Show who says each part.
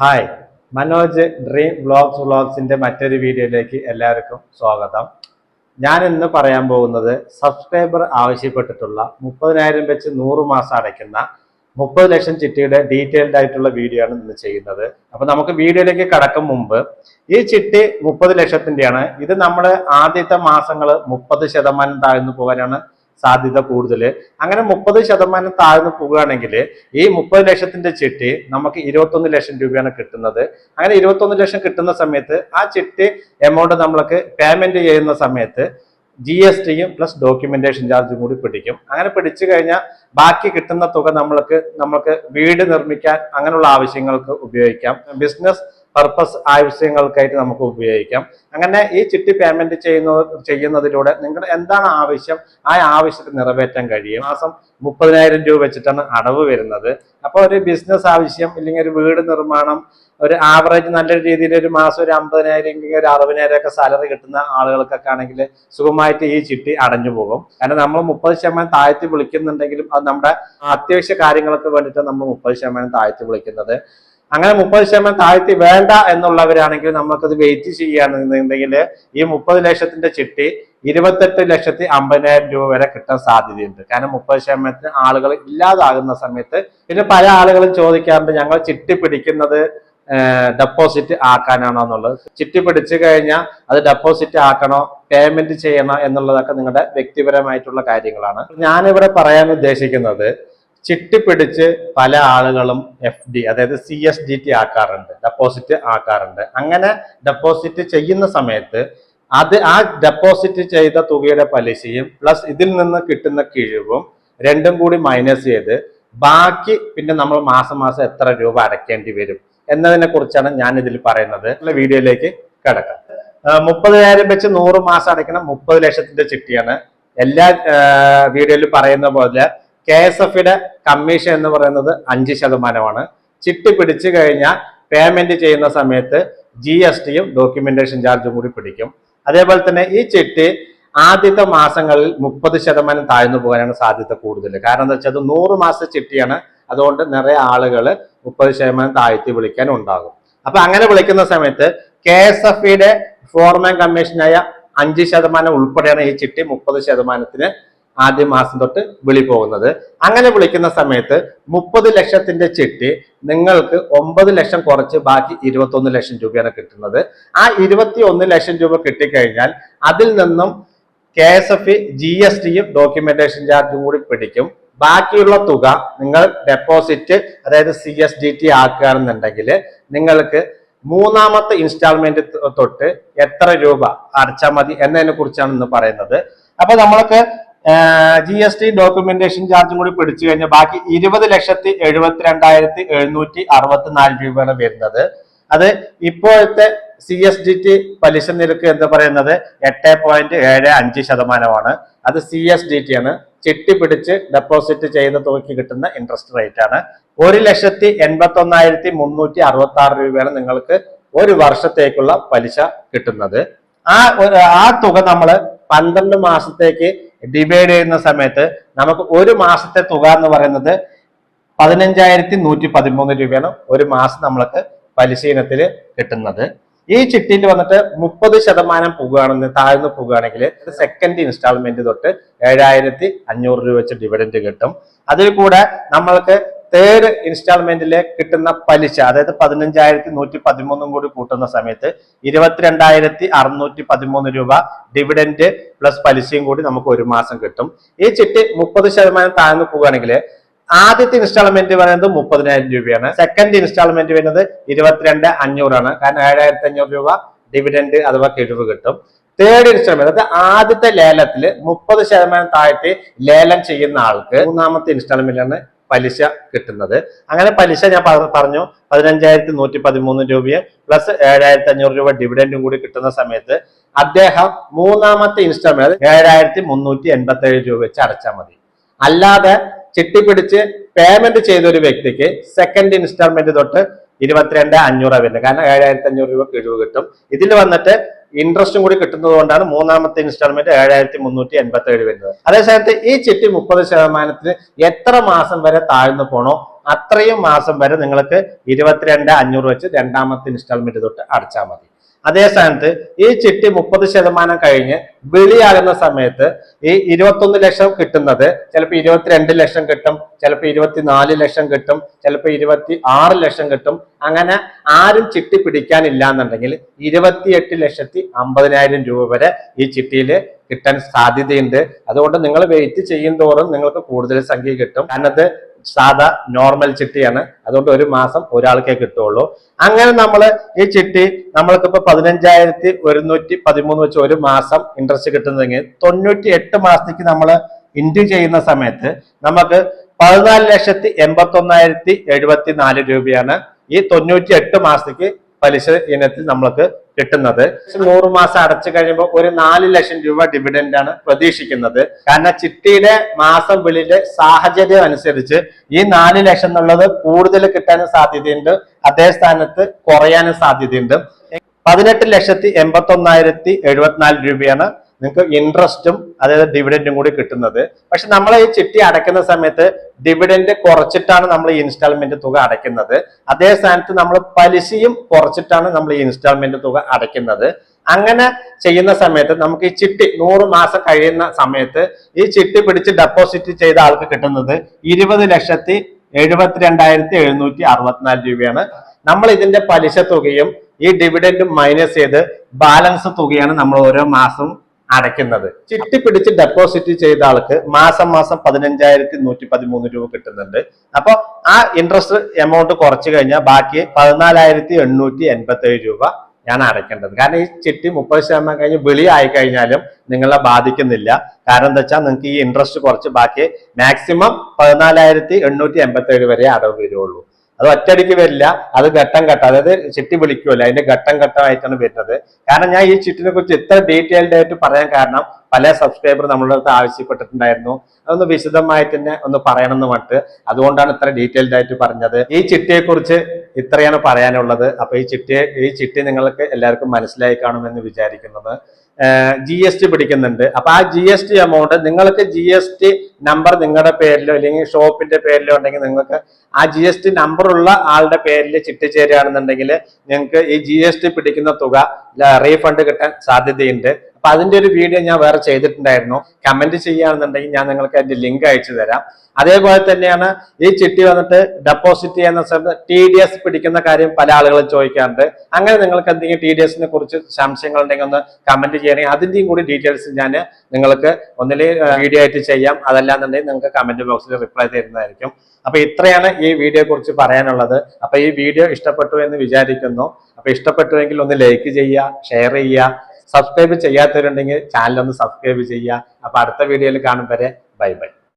Speaker 1: Hi Manoj dream vlogs വ്ളോഗ്സിന്റെ മറ്റൊരു വീഡിയോയിലേക്ക് എല്ലാവർക്കും സ്വാഗതം. ഞാൻ ഇന്ന് പറയാൻ പോകുന്നത് സബ്സ്ക്രൈബർ ആവശ്യപ്പെട്ടിട്ടുള്ള മുപ്പതിനായിരം വെച്ച് നൂറ് മാസം അടയ്ക്കുന്ന മുപ്പത് ലക്ഷം ചിട്ടിയുടെ ഡീറ്റെയിൽഡ് ആയിട്ടുള്ള വീഡിയോ ആണ് ഇന്ന് ചെയ്യുന്നത്. അപ്പൊ നമുക്ക് വീഡിയോയിലേക്ക് കടക്കും മുമ്പ് ഈ ചിട്ടി മുപ്പത് ലക്ഷത്തിന്റെയാണ്. ഇത് നമ്മൾ ആദ്യത്തെ മാസങ്ങൾ മുപ്പത് ശതമാനം താഴ്ന്നു പോകാനാണ് സാധ്യത കൂടുതൽ അങ്ങനെ മുപ്പത് ശതമാനം താഴ്ന്നു പോവുകയാണെങ്കിൽ ഈ മുപ്പത് ലക്ഷത്തിന്റെ ചിട്ടി നമുക്ക് ഇരുപത്തൊന്ന് ലക്ഷം രൂപയാണ് കിട്ടുന്നത്. അങ്ങനെ ഇരുപത്തൊന്ന് ലക്ഷം കിട്ടുന്ന സമയത്ത് ആ ചിട്ടി എമൗണ്ട് നമ്മൾക്ക് പേയ്മെന്റ് ചെയ്യുന്ന സമയത്ത് ജി എസ് ടിയും പ്ലസ് ഡോക്യുമെന്റേഷൻ ചാർജും കൂടി പിടിക്കും. അങ്ങനെ പിടിച്ചു കഴിഞ്ഞാൽ ബാക്കി കിട്ടുന്ന തുക നമ്മൾക്ക് നമ്മൾക്ക് വീട് നിർമ്മിക്കാൻ അങ്ങനെയുള്ള ആവശ്യങ്ങൾക്ക് ഉപയോഗിക്കാം. ബിസിനസ് പർപ്പസ് ആവശ്യങ്ങൾക്കായിട്ട് നമുക്ക് ഉപയോഗിക്കാം. അങ്ങനെ ഈ ചിട്ടി പേയ്മെന്റ് ചെയ്യുന്ന ചെയ്യുന്നതിലൂടെ നിങ്ങൾ എന്താണ് ആവശ്യം? ആ ആവശ്യത്തെ നിറവേറ്റാൻ കഴിയും. മാസം മുപ്പതിനായിരം രൂപ വെച്ചിട്ടാണ് അടവ് വരുന്നത്. അപ്പോൾ ഒരു ബിസിനസ് ആവശ്യം ഇല്ലെങ്കിൽ ഒരു വീട് നിർമ്മാണം ഒരു ആവറേജ് നല്ല രീതിയിൽ ഒരു മാസം ഒരു അമ്പതിനായിരം ഇല്ലെങ്കിൽ ഒരു അറുപതിനായിരം ഒക്കെ സാലറി കിട്ടുന്ന ആളുകൾക്കൊക്കെ ആണെങ്കിൽ സുഖമായിട്ട് ഈ ചിട്ടി അടഞ്ഞു പോകും. കാരണം നമ്മൾ മുപ്പത് ശതമാനം താഴ്ത്തി വിളിക്കുന്നുണ്ടെങ്കിലും അത് നമ്മുടെ അത്യാവശ്യ കാര്യങ്ങൾക്ക് വേണ്ടിയിട്ട് നമ്മൾ മുപ്പത് ശതമാനം താഴ്ത്തി വിളിക്കുന്നത്. അങ്ങനെ മുപ്പത് ശതമാനം താഴ്ത്തി വേണ്ട എന്നുള്ളവരാണെങ്കിൽ നമുക്കത് വെയിറ്റ് ചെയ്യുകയാണെന്നുണ്ടെങ്കിൽ ഈ മുപ്പത് ലക്ഷത്തിന്റെ ചിട്ടി ഇരുപത്തെട്ട് ലക്ഷത്തി അമ്പതിനായിരം രൂപ വരെ കിട്ടാൻ സാധ്യതയുണ്ട്. കാരണം മുപ്പത് ശതമാനത്തിന് ആളുകൾ ഇല്ലാതാകുന്ന സമയത്ത് പിന്നെ പല ആളുകളും ചോദിക്കാറുണ്ട് ഞങ്ങൾ ചിട്ടി പിടിക്കുന്നത് ഡെപ്പോസിറ്റ് ആക്കാനാണോ എന്നുള്ളത്. ചിട്ടി പിടിച്ചു കഴിഞ്ഞാൽ അത് ഡെപ്പോസിറ്റ് ആക്കണോ പേയ്മെന്റ് ചെയ്യണോ എന്നുള്ളതൊക്കെ നിങ്ങളുടെ വ്യക്തിപരമായിട്ടുള്ള കാര്യങ്ങളാണ്. ഞാനിവിടെ പറയാൻ ഉദ്ദേശിക്കുന്നത് ചിട്ടി പിടിച്ച് പല ആളുകളും എഫ് ഡി അതായത് സി എസ് ഡി ടി ആക്കാറുണ്ട് ഡെപ്പോസിറ്റ് ആക്കാറുണ്ട്. അങ്ങനെ ഡെപ്പോസിറ്റ് ചെയ്യുന്ന സമയത്ത് അത് ആ ഡെപ്പോസിറ്റ് ചെയ്ത തുകയുടെ പലിശയും പ്ലസ് ഇതിൽ നിന്ന് കിട്ടുന്ന കിഴിവും രണ്ടും കൂടി മൈനസ് ചെയ്ത് ബാക്കി പിന്നെ നമ്മൾ മാസം മാസം എത്ര രൂപ അടയ്ക്കേണ്ടി വരും എന്നതിനെ കുറിച്ചാണ് ഞാൻ ഇതിൽ പറയുന്നത് വീഡിയോയിലേക്ക് കിടക്കാം. മുപ്പതിനായിരം വെച്ച് നൂറ് മാസം അടയ്ക്കണം മുപ്പത് ലക്ഷത്തിന്റെ ചിട്ടിയാണ്. എല്ലാ വീഡിയോയിലും പറയുന്ന പോലെ കെ എസ് എഫിന്റെ കമ്മീഷൻ എന്ന് പറയുന്നത് അഞ്ച് ശതമാനമാണ്. ചിട്ടി പിടിച്ചു കഴിഞ്ഞാൽ പേയ്മെന്റ് ചെയ്യുന്ന സമയത്ത് ജി എസ് ടിയും ഡോക്യുമെന്റേഷൻ ചാർജും കൂടി പിടിക്കും. അതേപോലെ തന്നെ ഈ ചിട്ടി ആദ്യത്തെ മാസങ്ങളിൽ മുപ്പത് ശതമാനം താഴ്ന്നു പോകാനാണ് സാധ്യത കൂടുതൽ. കാരണം എന്താ വെച്ചാൽ അത് നൂറ് മാസ ചിട്ടിയാണ്. അതുകൊണ്ട് നിറയെ ആളുകൾ മുപ്പത് ശതമാനം താഴ്ത്തി വിളിക്കാൻ ഉണ്ടാകും. അപ്പൊ അങ്ങനെ വിളിക്കുന്ന സമയത്ത് കെ എസ് എഫ് ഇയുടെ ഫോർമാൻ കമ്മീഷനായ അഞ്ച് ശതമാനം ഉൾപ്പെടെയാണ് ഈ ചിട്ടി മുപ്പത് ശതമാനത്തിന് ആദ്യ മാസം തൊട്ട് വിളി പോകുന്നത്. അങ്ങനെ വിളിക്കുന്ന സമയത്ത് മുപ്പത് ലക്ഷത്തിന്റെ ചിട്ടി നിങ്ങൾക്ക് ഒമ്പത് ലക്ഷം കുറച്ച് ബാക്കി ഇരുപത്തൊന്ന് ലക്ഷം രൂപയാണ് കിട്ടുന്നത്. ആ ഇരുപത്തി ഒന്ന് ലക്ഷം രൂപ കിട്ടിക്കഴിഞ്ഞാൽ അതിൽ നിന്നും K S F G S ടിയും ഡോക്യുമെന്റേഷൻ ചാർജും കൂടി പിടിക്കും. ബാക്കിയുള്ള തുക നിങ്ങൾ ഡെപ്പോസിറ്റ് അതായത് സി എസ് ഡി ടി ആക്കുകയാണെന്നുണ്ടെങ്കിൽ നിങ്ങൾക്ക് മൂന്നാമത്തെ ഇൻസ്റ്റാൾമെന്റ് തൊട്ട് എത്ര രൂപ അടച്ചാൽ മതി എന്നതിനെ കുറിച്ചാണ് ഇന്ന് പറയുന്നത്. അപ്പൊ നമ്മൾക്ക് ജി എസ് ടി ഡോക്യുമെന്റേഷൻ ചാർജും കൂടി പിടിച്ചു കഴിഞ്ഞാൽ ബാക്കി ഇരുപത് ലക്ഷത്തി എഴുപത്തിരണ്ടായിരത്തി എഴുന്നൂറ്റി അറുപത്തിനാല് രൂപയാണ് വരുന്നത്. അത് ഇപ്പോഴത്തെ സി എസ് ഡി ടി പലിശ നിരക്ക് എന്ന് പറയുന്നത്? എട്ട് പോയിന്റ് ഏഴ് അഞ്ച് ശതമാനമാണ്. അത് സി എസ് ഡി ടി ആണ്. ചിട്ടി പിടിച്ച് ഡെപ്പോസിറ്റ് ചെയ്യുന്ന തുകയ്ക്ക് കിട്ടുന്ന ഇൻട്രസ്റ്റ് റേറ്റ് ആണ്. ഒരു ലക്ഷത്തി എൺപത്തി ഒന്നായിരത്തി മുന്നൂറ്റി അറുപത്തി ആറ് രൂപയാണ് നിങ്ങൾക്ക് ഒരു വർഷത്തേക്കുള്ള പലിശ കിട്ടുന്നത്. ആ ആ തുക നമ്മൾ പന്ത്രണ്ട് മാസത്തേക്ക് ഡിവൈഡ് ചെയ്യുന്ന സമയത്ത് നമുക്ക് ഒരു മാസത്തെ തുക എന്ന് പറയുന്നത് പതിനഞ്ചായിരത്തി നൂറ്റി പതിമൂന്ന് രൂപയാണ് ഒരു മാസം നമ്മൾക്ക് പലിശ ഇനത്തിൽ കിട്ടുന്നത്. ഈ ചിട്ടിയിൽ വന്നിട്ട് മുപ്പത് ശതമാനം പോകുകയാണെന്ന് താഴ്ന്നു പോകുകയാണെങ്കിൽ സെക്കൻഡ് ഇൻസ്റ്റാൾമെന്റ് തൊട്ട് ഏഴായിരത്തി അഞ്ഞൂറ് രൂപ വെച്ച് ഡിവിഡൻഡ് കിട്ടും. അതിൽ കൂടെ നമ്മൾക്ക് തേർഡ് ഇൻസ്റ്റാൾമെന്റിലെ കിട്ടുന്ന പലിശ അതായത് പതിനഞ്ചായിരത്തി നൂറ്റി പതിമൂന്നും കൂടി കൂട്ടുന്ന സമയത്ത് ഇരുപത്തിരണ്ടായിരത്തി അറുന്നൂറ്റി പതിമൂന്ന് രൂപ ഡിവിഡൻഡ് പ്ലസ് പലിശയും കൂടി നമുക്ക് ഒരു മാസം കിട്ടും. ഈ ചിട്ടി മുപ്പത് ശതമാനം താഴ്ന്നു പോകുകയാണെങ്കിൽ ആദ്യത്തെ ഇൻസ്റ്റാൾമെന്റ് പറയുന്നത് മുപ്പതിനായിരം രൂപയാണ്. സെക്കൻഡ് ഇൻസ്റ്റാൾമെന്റ് വരുന്നത് ഇരുപത്തിരണ്ട് അഞ്ഞൂറാണ്. കാരണം ഏഴായിരത്തി അഞ്ഞൂറ് രൂപ ഡിവിഡൻഡ് അഥവാ കിഴിവ് കിട്ടും. തേർഡ് ഇൻസ്റ്റാൾമെന്റ് അതായത് ആദ്യത്തെ ലേലത്തിൽ മുപ്പത് ശതമാനം താഴ്ത്തി ലേലം ചെയ്യുന്ന ആൾക്ക് മൂന്നാമത്തെ ഇൻസ്റ്റാൾമെന്റാണ് പലിശ കിട്ടുന്നത്. അങ്ങനെ പലിശ ഞാൻ പറഞ്ഞു. പതിനഞ്ചായിരത്തി നൂറ്റി പതിമൂന്ന് രൂപയും പ്ലസ് ഏഴായിരത്തി അഞ്ഞൂറ് രൂപ ഡിവിഡൻഡും കൂടി കിട്ടുന്ന സമയത്ത് അദ്ദേഹം മൂന്നാമത്തെ ഇൻസ്റ്റാൾമെന്റ് ഏഴായിരത്തി മുന്നൂറ്റി എൺപത്തി ഏഴ് രൂപ വെച്ച് അടച്ചാൽ മതി. അല്ലാതെ ചിട്ടി പിടിച്ച് പേയ്മെന്റ് ചെയ്ത ഒരു വ്യക്തിക്ക് സെക്കൻഡ് ഇൻസ്റ്റാൾമെന്റ് തൊട്ട് ഇരുപത്തിരണ്ട് അഞ്ഞൂറ് വരുന്നത്. കാരണം ഏഴായിരത്തി അഞ്ഞൂറ് രൂപ കിഴിവ് കിട്ടും. ഇതിൽ വന്നിട്ട് ഇൻട്രസ്റ്റും കൂടി കിട്ടുന്നത് കൊണ്ടാണ് മൂന്നാമത്തെ ഇൻസ്റ്റാൾമെന്റ് ഏഴായിരത്തി മുന്നൂറ്റി എൺപത്തി ഏഴ് വരുന്നത്. അതേസമയത്ത് ഈ ചിട്ടി മുപ്പത് ശതമാനത്തിന് എത്ര മാസം വരെ താഴ്ന്നു പോണോ അത്രയും മാസം വരെ നിങ്ങൾക്ക് ഇരുപത്തിരണ്ട് അഞ്ഞൂറ് വെച്ച് രണ്ടാമത്തെ ഇൻസ്റ്റാൾമെന്റ് തൊട്ട് അടച്ചാൽ മതി. അതേ സ്ഥാനത്ത് ഈ ചിട്ടി മുപ്പത് ശതമാനം കഴിഞ്ഞ് വെളിയാകുന്ന സമയത്ത് ഈ ഇരുപത്തൊന്ന് ലക്ഷം കിട്ടുന്നത് ചിലപ്പോൾ ഇരുപത്തിരണ്ട് ലക്ഷം കിട്ടും ചിലപ്പോൾ ഇരുപത്തിനാല് ലക്ഷം കിട്ടും ചിലപ്പോൾ ഇരുപത്തി ആറ് ലക്ഷം കിട്ടും. അങ്ങനെ ആരും ചിട്ടി പിടിക്കാനില്ല എന്നുണ്ടെങ്കിൽ ഇരുപത്തിയെട്ട് ലക്ഷത്തി അമ്പതിനായിരം രൂപ വരെ ഈ ചിട്ടിയിൽ കിട്ടാൻ സാധ്യതയുണ്ട്. അതുകൊണ്ട് നിങ്ങൾ വെയിറ്റ് ചെയ്യും തോറും നിങ്ങൾക്ക് കൂടുതൽ സംഖ്യ കിട്ടും. കാരണം സാധാ നോർമൽ ചിട്ടിയാണ്. അതുകൊണ്ട് ഒരു മാസം ഒരാൾക്കേ കിട്ടുള്ളൂ അങ്ങനെ നമ്മൾ ഈ ചിട്ടി നമ്മൾക്കിപ്പോ പതിനഞ്ചായിരത്തി ഒരുന്നൂറ്റി പതിമൂന്ന് വെച്ച് ഒരു മാസം ഇൻട്രസ്റ്റ് കിട്ടുന്നതെങ്കിൽ തൊണ്ണൂറ്റി എട്ട് മാസത്തേക്ക് നമ്മൾ ഇന്റു ചെയ്യുന്ന സമയത്ത് നമുക്ക് പതിനാല് ലക്ഷത്തി എൺപത്തി ഒന്നായിരത്തി എഴുപത്തി നാല് രൂപയാണ് ഈ തൊണ്ണൂറ്റി എട്ട് മാസത്തേക്ക് പലിശ ഇനത്തിൽ നമ്മൾക്ക് കിട്ടുന്നത്. നൂറ് മാസം അടച്ചു കഴിയുമ്പോൾ ഒരു നാല് ലക്ഷം രൂപ ഡിവിഡൻഡ് ആണ് പ്രതീക്ഷിക്കുന്നത്. കാരണം ചിട്ടിയുടെ മാസം വിളിയുടെ സാഹചര്യം അനുസരിച്ച് ഈ നാല് ലക്ഷം എന്നുള്ളത് കൂടുതൽ കിട്ടാനും സാധ്യതയുണ്ട്. അതേ സ്ഥാനത്ത് കുറയാനും സാധ്യതയുണ്ട്. പതിനെട്ട് ലക്ഷത്തി എൺപത്തി ഒന്നായിരത്തി എഴുപത്തിനാല് രൂപയാണ് നിങ്ങൾക്ക് ഇൻട്രസ്റ്റും അതായത് ഡിവിഡന്റും കൂടി കിട്ടുന്നത്. പക്ഷെ നമ്മൾ ഈ ചിട്ടി അടയ്ക്കുന്ന സമയത്ത് ഡിവിഡന്റ് കുറച്ചിട്ടാണ് നമ്മൾ ഈ ഇൻസ്റ്റാൾമെന്റ് തുക അടയ്ക്കുന്നത്. അതേ സ്ഥാനത്ത് നമ്മൾ പലിശയും കുറച്ചിട്ടാണ് നമ്മൾ ഈ ഇൻസ്റ്റാൾമെന്റ് തുക അടയ്ക്കുന്നത്. അങ്ങനെ ചെയ്യുന്ന സമയത്ത് നമുക്ക് ഈ ചിട്ടി നൂറ് മാസം കഴിയുന്ന സമയത്ത് ഈ ചിട്ടി പിടിച്ച് ഡെപ്പോസിറ്റ് ചെയ്ത ആൾക്ക് കിട്ടുന്നത് ഇരുപത് ലക്ഷത്തി എഴുപത്തിരണ്ടായിരത്തി എഴുന്നൂറ്റി അറുപത്തിനാല് രൂപയാണ്. നമ്മൾ ഇതിന്റെ പലിശ തുകയും ഈ ഡിവിഡന്റും മൈനസ് ചെയ്ത് ബാലൻസ് തുകയാണ് നമ്മൾ ഓരോ മാസവും അടയ്ക്കുന്നത്. ചിട്ടി പിടിച്ച് ഡെപ്പോസിറ്റ് ചെയ്ത ആൾക്ക് മാസം മാസം പതിനഞ്ചായിരത്തി നൂറ്റി പതിമൂന്ന് രൂപ കിട്ടുന്നുണ്ട്. അപ്പോൾ ആ ഇൻട്രസ്റ്റ് എമൗണ്ട് കുറച്ചു കഴിഞ്ഞാൽ ബാക്കി പതിനാലായിരത്തി എണ്ണൂറ്റി എൺപത്തി ഏഴ് രൂപ ഞാൻ അടയ്ക്കേണ്ടത്. കാരണം ഈ ചിട്ടി മുപ്പത് ശതമാനം കഴിഞ്ഞ് വിളി ആയി കഴിഞ്ഞാലും നിങ്ങളെ ബാധിക്കുന്നില്ല. കാരണം എന്താ വെച്ചാൽ നിങ്ങൾക്ക് ഈ ഇൻട്രസ്റ്റ് കുറച്ച് ബാക്കി മാക്സിമം പതിനാലായിരത്തി എണ്ണൂറ്റി എൺപത്തി ഏഴ് വരെ അടവ് വരുള്ളൂ. അത് ഒറ്റയടിക്ക് വരില്ല. അത് ഘട്ടം ഘട്ടം. അതായത് ചിട്ടി വിളിക്കുമല്ലോ അതിന്റെ ഘട്ടം ഘട്ടമായിട്ടാണ് വരുന്നത്. കാരണം ഞാൻ ഈ ചിട്ടിനെ കുറിച്ച് ഇത്ര ഡീറ്റെയിൽഡ് ആയിട്ട് പറയാൻ കാരണം പല സബ്സ്ക്രൈബർ നമ്മളുടെ അടുത്ത് ആവശ്യപ്പെട്ടിട്ടുണ്ടായിരുന്നു. അതൊന്ന് വിശദമായിട്ട് തന്നെ ഒന്ന് പറയണം എന്ന് പറഞ്ഞിട്ട് അതുകൊണ്ടാണ് ഇത്ര ഡീറ്റെയിൽഡ് ആയിട്ട് പറഞ്ഞത്. ഈ ചിട്ടിയെ കുറിച്ച് ഇത്രയാണ് പറയാനുള്ളത്. അപ്പൊ ഈ ചിട്ടിയെ ഈ ചിട്ടി നിങ്ങൾക്ക് എല്ലാവർക്കും മനസ്സിലായി കാണുമെന്ന് വിചാരിക്കുന്നത്. ജി എസ് ടി പിടിക്കുന്നുണ്ട്. അപ്പൊ ആ ജി എസ് ടി എമൗണ്ട് നിങ്ങൾക്ക് ജി എസ് ടി നമ്പർ നിങ്ങളുടെ പേരിലോ അല്ലെങ്കിൽ ഷോപ്പിന്റെ പേരിലോ ഉണ്ടെങ്കിൽ നിങ്ങൾക്ക് ആ ജി എസ് ടി നമ്പർ ഉള്ള ആളുടെ പേരിൽ ചിട്ടിച്ചേരുകയാണെന്നുണ്ടെങ്കിൽ നിങ്ങൾക്ക് ഈ ജി എസ് ടി പിടിക്കുന്ന തുക റീഫണ്ട് കിട്ടാൻ സാധ്യതയുണ്ട്. അപ്പൊ അതിന്റെ ഒരു വീഡിയോ ഞാൻ വേറെ ചെയ്തിട്ടുണ്ടായിരുന്നു. കമന്റ് ചെയ്യുകയാണെന്നുണ്ടെങ്കിൽ ഞാൻ നിങ്ങൾക്ക് അതിന്റെ ലിങ്ക് അയച്ചു തരാം. അതേപോലെ തന്നെയാണ് ഈ ചിട്ടി വന്നിട്ട് ഡെപ്പോസിറ്റ് ചെയ്യുന്ന സമയത്ത് ടി ഡി എസ് പിടിക്കുന്ന കാര്യം പല ആളുകളും ചോദിക്കാറുണ്ട്. അങ്ങനെ നിങ്ങൾക്ക് എന്തെങ്കിലും ടി ഡി എസിനെ കുറിച്ച് സംശയങ്ങൾ ഉണ്ടെങ്കിൽ ഒന്ന് കമന്റ് ചെയ്യണമെങ്കിൽ അതിന്റെയും കൂടി ഡീറ്റെയിൽസ് ഞാൻ നിങ്ങൾക്ക് ഒന്നിൽ വീഡിയോ ആയിട്ട് ചെയ്യാം. അതല്ലാന്നുണ്ടെങ്കിൽ നിങ്ങൾക്ക് കമന്റ് ബോക്സിൽ റിപ്ലൈ തരുന്നതായിരിക്കും. അപ്പൊ ഇത്രയാണ് ഈ വീഡിയോയെ കുറിച്ച് പറയാനുള്ളത്. അപ്പൊ ഈ വീഡിയോ ഇഷ്ടപ്പെട്ടു എന്ന് വിചാരിക്കുന്നു. അപ്പൊ ഇഷ്ടപ്പെട്ടുവെങ്കിൽ ഒന്ന് ലൈക്ക് ചെയ്യുക ഷെയർ ചെയ്യുക. സബ്സ്ക്രൈബ് ചെയ്യാത്തവരുണ്ടെങ്കിൽ ചാനൽ ഒന്ന് സബ്സ്ക്രൈബ് ചെയ്യുക. അപ്പൊ അടുത്ത വീഡിയോയിൽ കാണും വരെ. Bye bye.